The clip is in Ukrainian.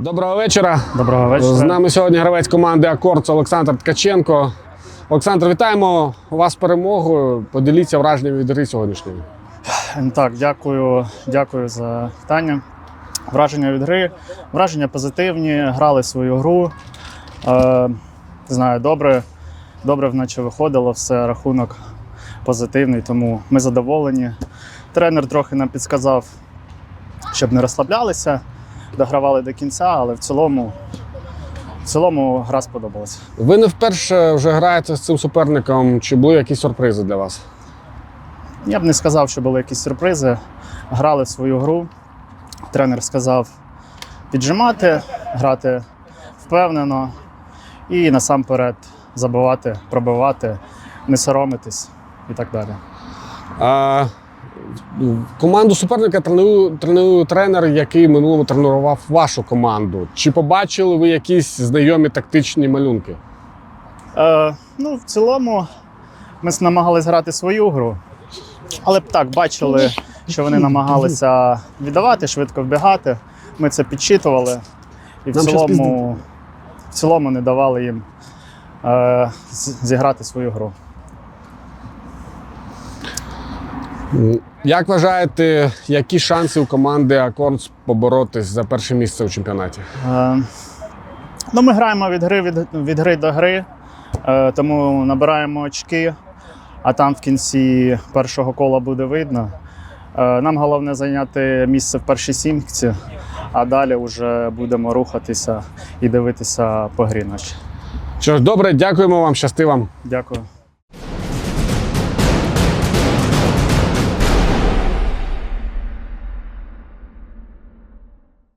Доброго вечора. Доброго вечора. З нами сьогодні гравець команди Акорд Олександр Ткаченко. Олександр, вітаємо вас з перемогою. Поділіться враженнями від гри сьогоднішньої. Так, дякую, дякую за питання. Враження від гри. Враження позитивні, грали свою гру. Е, знаю, добре, добре вначе виходило, все рахунок позитивний, тому ми задоволені. Тренер трохи нам підсказав, щоб не розслаблялися, догравали до кінця, але в цілому, в цілому гра сподобалася. Ви не вперше вже граєте з цим суперником. Чи були якісь сюрпризи для вас? Я б не сказав, що були якісь сюрпризи. Грали свою гру. Тренер сказав піджимати, грати впевнено і насамперед забивати, пробивати, не соромитись і так далі. А, команду суперника тренує, тренує тренер, який минулому тренував вашу команду. Чи побачили ви якісь знайомі тактичні малюнки? Е, ну, в цілому, ми намагалися грати свою гру, але б так бачили, що вони намагалися віддавати, швидко вбігати. Ми це підчитували і в Нам цілому, в цілому не давали їм е, зіграти свою гру. Як вважаєте, які шанси у команди Акорд поборотись за перше місце у чемпіонаті? Е, ну, ми граємо від гри, від, від гри до гри, е, тому набираємо очки, а там в кінці першого кола буде видно. Е, нам головне зайняти місце в першій сімці, а далі вже будемо рухатися і дивитися по грі нашій. Що ж, добре, дякуємо вам, щасти вам. Дякую.